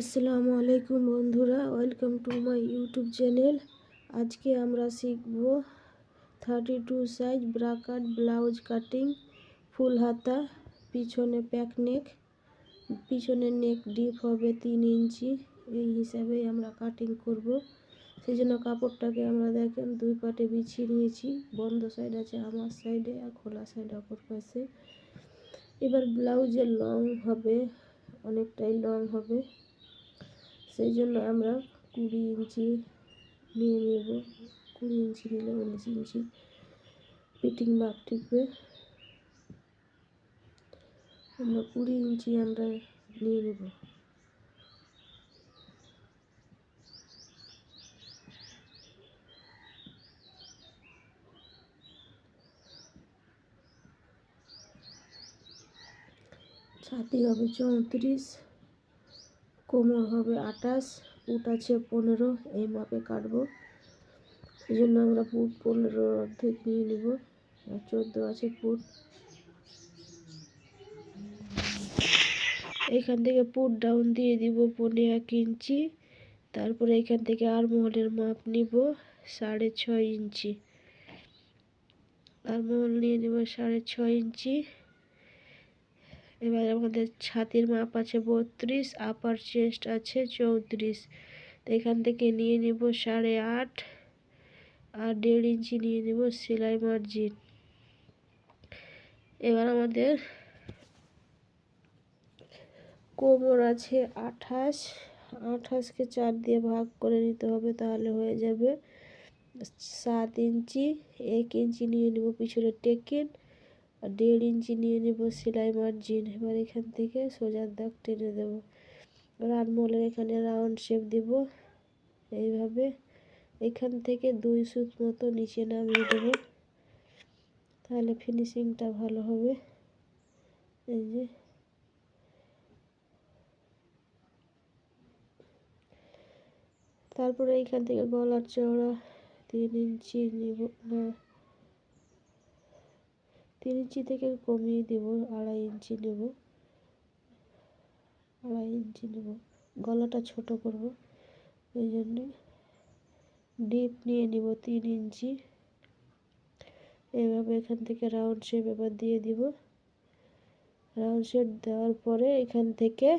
আসসালামু আলাইকুম বন্ধুরা welcome to my YouTube channel আজকে আমরা শিখব থার্টি টু সাইজ ব্রাকাট ব্লাউজ কাটিং ফুল হাতা, পিছনে প্যাক নেক পিছনে নেক ডিপ হবে তিন ইঞ্চি, এই হিসাবে আমরা কাটিং করব। সেই জন্য কাপড়টাকে আমরা দেখেন দুই পাটে বিছিয়ে নিয়েছি, বন্ধ সাইড আছে, আমার সাইডে আর খোলা সাইড অপর পাশে। এবার ব্লাউজের লং হবে, অনেকটাই লং হবে। সেই জন্য আমরা কুড়ি ইঞ্চি নিয়ে নেব। কুড়ি ইঞ্চি নিলে উনিশ ইঞ্চি ফিটিং মাপ টিপে আমরা কুড়ি ইঞ্চি আমরা নিয়ে নেব। ছাতি হবে চৌত্রিশ। কোমর হবে আঠাশ ফুট আছে পনেরো, এই মাপে কাটবো। এই জন্য আমরা ফুট পনেরো অর্ধেক নিয়ে নেব। আর চোদ্দ আছে ফুট এখান থেকে পুট ডাউন দিয়ে দিব পনেরো এক ইঞ্চি। তারপরে এখান থেকে আর মহলের মাপ নিব সাড়ে ছয় ইঞ্চি। আর মহল নিয়ে নেব সাড়ে ছয় ইঞ্চি। এবার আমাদের ছাতির মাপ আছে বত্রিশ আপার চেস্ট আছে চৌত্রিশ। তো এখান থেকে নিয়ে নেব সাড়ে আট আর দেড় ইঞ্চি নিয়ে নেব সেলাই মার্জিন এবার আমাদের কোমর আছে আঠাশ, আঠাশকে চার দিয়ে ভাগ করে নিতে হবে তাহলে হয়ে যাবে সাত ইঞ্চি। এক ইঞ্চি নিয়ে নেব পিছনে টেকেন। আর দেড় ইঞ্চি নিয়ে নেব সেলাই মার্জিন। এবার এখান থেকে সোজার দাগ টেনে দেবো। এবার আনমোলের এখানে রাউন্ড শেপ দিব। এইভাবে এখান থেকে দুই সুত মতো নিচে নামিয়ে দেবো। তাহলে ফিনিশিংটা ভালো হবে। এই যে। তারপরে এইখান থেকে গলার চওড়া তিন ইঞ্চি নিব। না। তিন ইঞ্চি থেকে কমিয়ে দেব, আড়াই ইঞ্চি নেব। আড়াই ইঞ্চি নেব। গলাটা ছোট করব। ওই জন্যে ডিপ নিয়ে নিব তিন ইঞ্চি। এভাবে এখান থেকে রাউন্ড শেপ এবার দিয়ে দিব। রাউন্ড শেপ দেওয়ার পরে এখান থেকে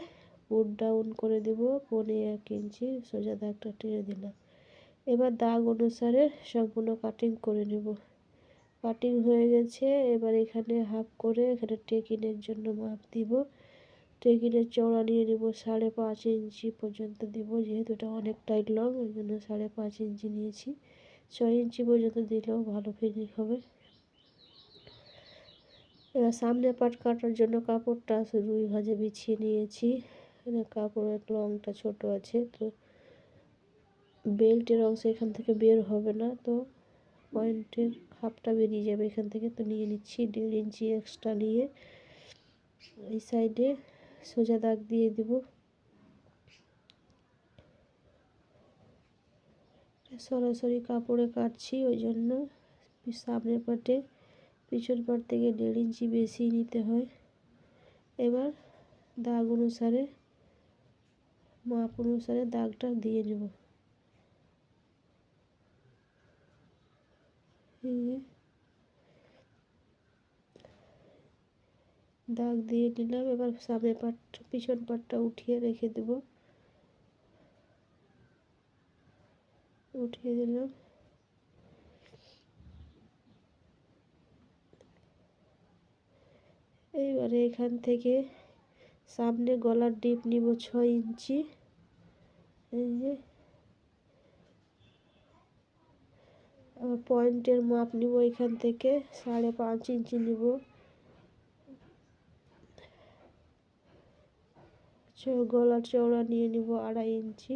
পুট ডাউন করে দেব, পনে এক ইঞ্চি, সোজা দাগটা টেনে দিলাম। এবার দাগ অনুসারে সম্পূর্ণ কাটিং করে নেব। কাটিং হয়ে গেছে। এবার এখানে হাফ করে এখানে টেকিনের জন্য মাপ দিব। টেকিনের চওড়া নিয়ে নেব সাড়ে পাঁচ ইঞ্চি পর্যন্ত দিব, যেহেতু এটা অনেকটাই লং ওই জন্য সাড়ে পাঁচ ইঞ্চি নিয়েছি। ছয় ইঞ্চি পর্যন্ত দিলেও ভালো ফিনিশ হবে। এবার সামনে পাট কাটার জন্য কাপড়টা রুই ভাজে বিছিয়ে নিয়েছি। কাপড়ের লংটা ছোট আছে, তো বেল্টের অংশ এখান থেকে বের হবে না, তো পয়েন্টের খাপটা বেরিয়ে যাবে এখান থেকে। তো নিয়ে নিচ্ছি দেড় ইঞ্চি এক্সট্রা নিয়ে। এই সাইডে সোজা দাগ দিয়ে দিব। সরাসরি কাপড়ে কাটছি, ওই জন্য সামনের পাটে, পিছন পাট থেকে দেড় ইঞ্চি বেশি নিতে হয়। এবার দাগ অনুসারে, মাপ অনুসারে দাগটা দিয়ে নেব। দাগ দিয়ে নিলাম, এবার সামনে পাট, পিছন পাটটা উঠিয়ে রেখে দেব। উঠিয়ে দিলাম। এইবারে এখান থেকে সামনে গলার ডিপ নিব ছয় ইঞ্চি। এই যে আবার পয়েন্টের মাপ নিব এখান থেকে, সাড়ে পাঁচ ইঞ্চি নিব। গলার চওড়া নিয়ে নিব আড়াই ইঞ্চি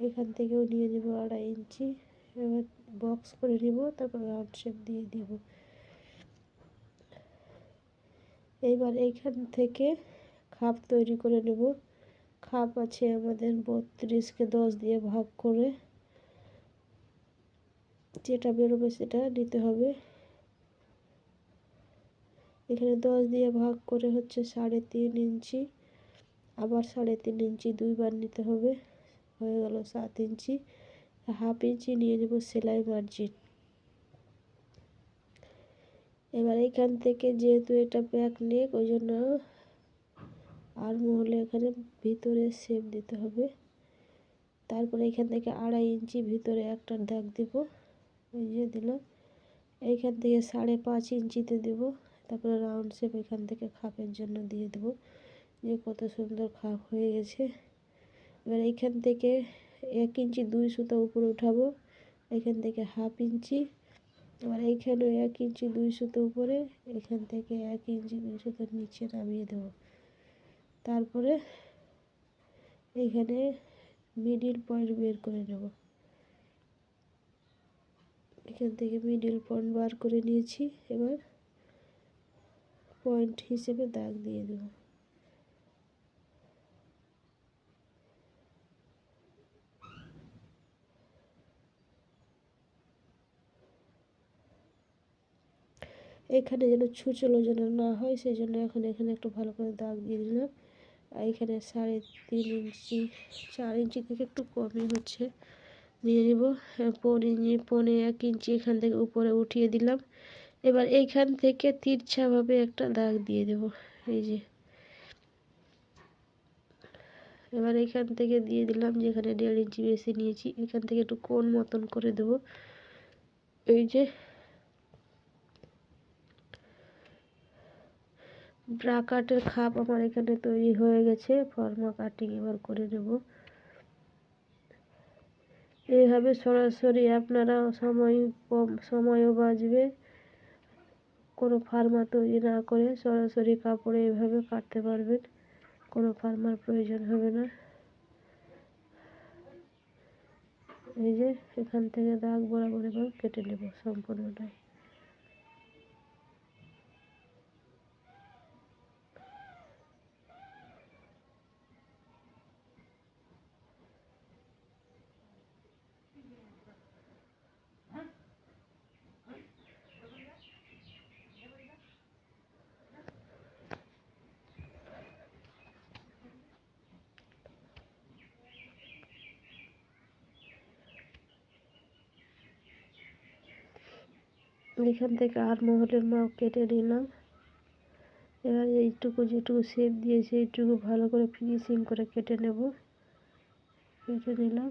এখান থেকেও নিয়ে নিব আড়াই ইঞ্চি এবার বক্স করে নিব, তারপর রাউন্ড শেপ দিয়ে দিব। এইবার এইখান থেকে খাপ তৈরি করে নেব। খাপ আছে আমাদের বত্রিশকে দশ দিয়ে ভাগ করে। যেটা বেরোবে সেটা নিতে হবে। এখানে দশ দিয়ে ভাগ করে হচ্ছে সাড়ে তিন ইঞ্চি, আবার সাড়ে তিন ইঞ্চি দুইবার নিতে হবে। হয়ে গেল সাত ইঞ্চি, হাফ ইঞ্চি নিয়ে নেব সেলাই মার্জিন। এবার এইখান থেকে যেহেতু এটা ব্যাক নেক, ওই জন্য আর মহলে এখানে ভিতরে শেপ দিতে হবে। তারপরে এখান থেকে আড়াই ইঞ্চি ভিতরে একটা দাগ দিব। ওই যে দিলাম এইখান থেকে সাড়ে পাঁচ ইঞ্চিতে দেব। তারপরে রাউন্ড শেপ এখান থেকে খাপের জন্য দিয়ে দেব। যে কত সুন্দর খাপ হয়ে গেছে। এবার এইখান থেকে এক ইঞ্চি দুই সুতো উপরে উঠাবো। এখান থেকে হাফ ইঞ্চি। এবার এইখানে এক ইঞ্চি দুই সুতো উপরে, এখান থেকে এক ইঞ্চি দুই সুতো নিচে নামিয়ে দেব। তারপরে এইখানে মিডিল পয়েন্ট বের করে নেব। এখান থেকে মিডিল পয়েন্ট বার করে নিয়েছি। এবার পয়েন্ট হিসেবে দাগ দিয়ে দেব। এখানে যেন ছুচলো যেন না হয় সেই জন্য এখন এখানে একটু ভালো করে দাগ দিয়ে দিলাম। আর এখানে সাড়ে তিন ইঞ্চি, চার ইঞ্চি থেকে একটু কমই হচ্ছে। দিয়ে নিব পন ইঞ্চি পনে এক ইঞ্চি এখান থেকে উপরে উঠিয়ে দিলাম। এবার এইখান থেকে তিরছাভাবে একটা দাগ দিয়ে দেব। এই যে। এবার এখান থেকে দিয়ে দিলাম যেখানে দেড় ইঞ্চি বেশি নিয়েছি, এখান থেকে একটু কোন মতন করে দেব। এই যে। ব্রাকাটের খাপ আমার এখানে তৈরি হয়ে গেছে। ফর্মা কাটিং এবার করে নেব। এইভাবে সরাসরি আপনারা সময় কম, সময়ও বাঁচবে। কোনো ফার্মা তৈরি না করে সরাসরি কাপড়ে এভাবে কাটতে পারবেন। কোনো ফার্মার প্রয়োজন হবে না। এই যে এখান থেকে দাগ বরাবর এবার কেটে নেব সম্পূর্ণটাই। এখান থেকে আর মহলের মাপ কেটে নিলাম এবার এইটুকু যেটুকু শেপ দিয়েছি, এইটুকু ভালো করে ফিনিশিং করে কেটে নেব। কেটে নিলাম।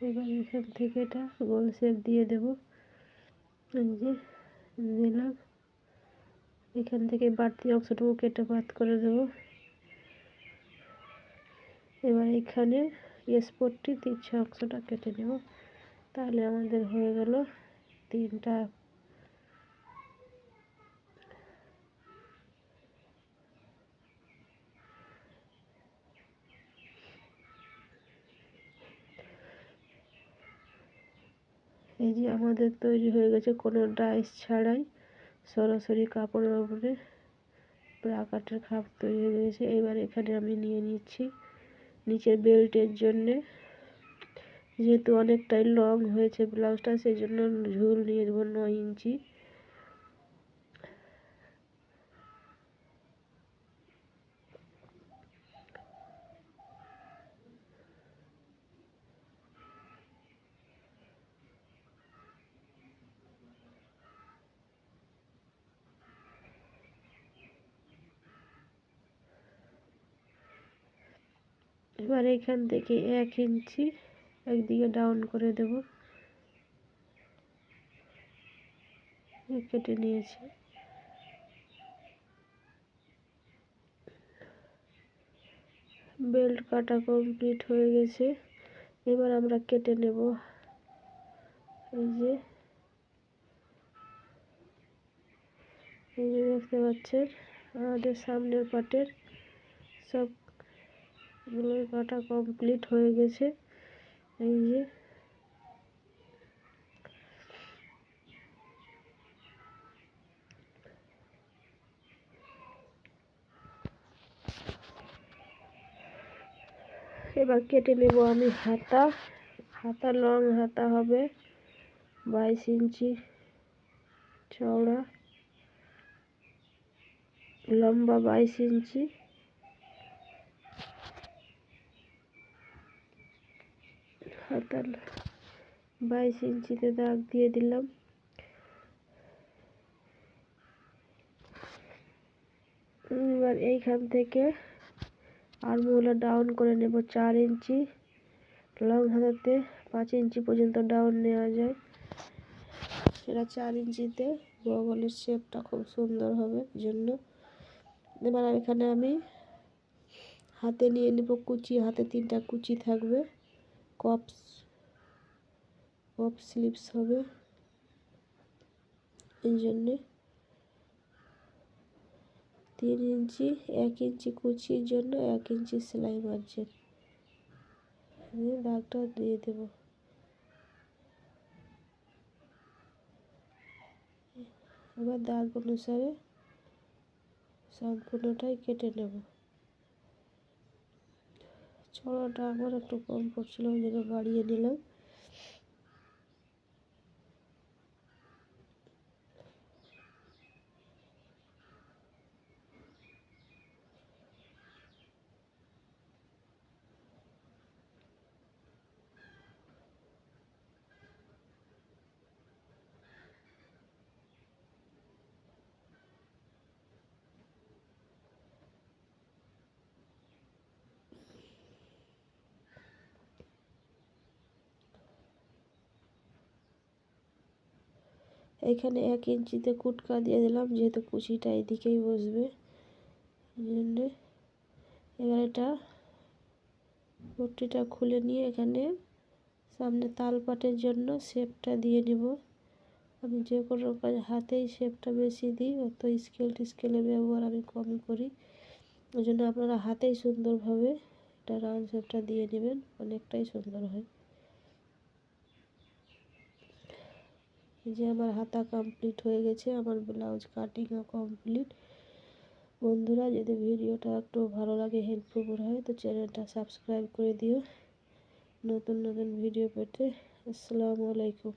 এবার এখান থেকে এটা গোল শেপ দিয়ে দেব। যে দিলাম এখান থেকে বাড়তি অংশটুকু কেটে বাদ করে দেব। এবার এখানে স্পটটি তিরছা অংশটা কেটে নেব। তাহলে আমাদের হয়ে গেল। তিনটা। এই যে আমাদের তৈরি হয়ে গেছে কোনো ডাইস ছাড়াই সরাসরি কাপড়ের উপরে ব্রাকাটের খাপ তৈরি হয়ে গেছে। এবার এখানে আমি নিয়ে নিচ্ছি নিচের বেল্টের জন্যে যেহেতু অনেকটাই লং হয়েছে ব্লাউজটা সেই জন্য ঝুল নিয়ে দেবো নয় ইঞ্চি। এবার এখান থেকে এক ইঞ্চি একদিকে ডাউন করে দেব। কেটে নিয়েছি। বেল্ট কাটা কমপ্লিট হয়ে গেছে। এবার আমরা কেটে নেব। এই যে এই যে দেখতে পাচ্ছেন, আমাদের সামনের পাটের সবগুলো কাটা কমপ্লিট হয়ে গেছে। এই যে এবার কেটে নেব আমি হাতা। হাতা লং হাতা হবে। বাইশ ইঞ্চি চওড়া। লম্বা বাইশ ইঞ্চি। হাতার বাইশ ইঞ্চিতে দাগ দিয়ে দিলাম। এবার এইখান থেকে আর্মগুলো ডাউন করে নেব চার ইঞ্চি। লং হাতাতে পাঁচ ইঞ্চি পর্যন্ত ডাউন নেওয়া যায়। সেটা চার ইঞ্চিতে বগলের শেপটা খুব সুন্দর হবে জন্য এবার এখানে আমি হাতে নিয়ে নেব কুচি, হাতে তিনটা কুচি থাকবে। কপস কপ স্লিপস হবে। এই জন্যে তিন ইঞ্চি, এক ইঞ্চি কুচির জন্য এক ইঞ্চি সেলাই মার্জিন। দিয়ে দাগটা দিয়ে দেব। এবার দাগ অনুসারে সম্পূর্ণটাই কেটে নেব। ছড়াটা আমার একটু কম পড়ছিল জন্য বাড়িয়ে নিলাম। এখানে এক ইঞ্চিতে কুটকা দিয়ে দিলাম, যেহেতু কুচিটা এদিকেই বসবে। জন্যে এবার এটা পট্টিটা খুলে নিয়ে এখানে সামনে তালপাটের জন্য শেপটা দিয়ে নিব। আমি যে কোনো কাজ হাতেই শেপটা বেশি দিই, অত স্কেল টিস্কেলের ব্যবহার আমি কমই করি। ওই জন্য আপনারা হাতেই সুন্দরভাবে এটা রাউন্ড শেপটা দিয়ে নেবেন, অনেকটাই সুন্দর হয়। যে আমার হাতা কমপ্লিট হয়ে গেছে, আমার ব্লাউজ কাটিংও কমপ্লিট বন্ধুরা, যদি ভিডিওটা একটু ভালো লাগে হেল্পফুল হয়, তো চ্যানেলটা সাবস্ক্রাইব করে দিও। নতুন নতুন ভিডিও পেতে আসসালামু আলাইকুম।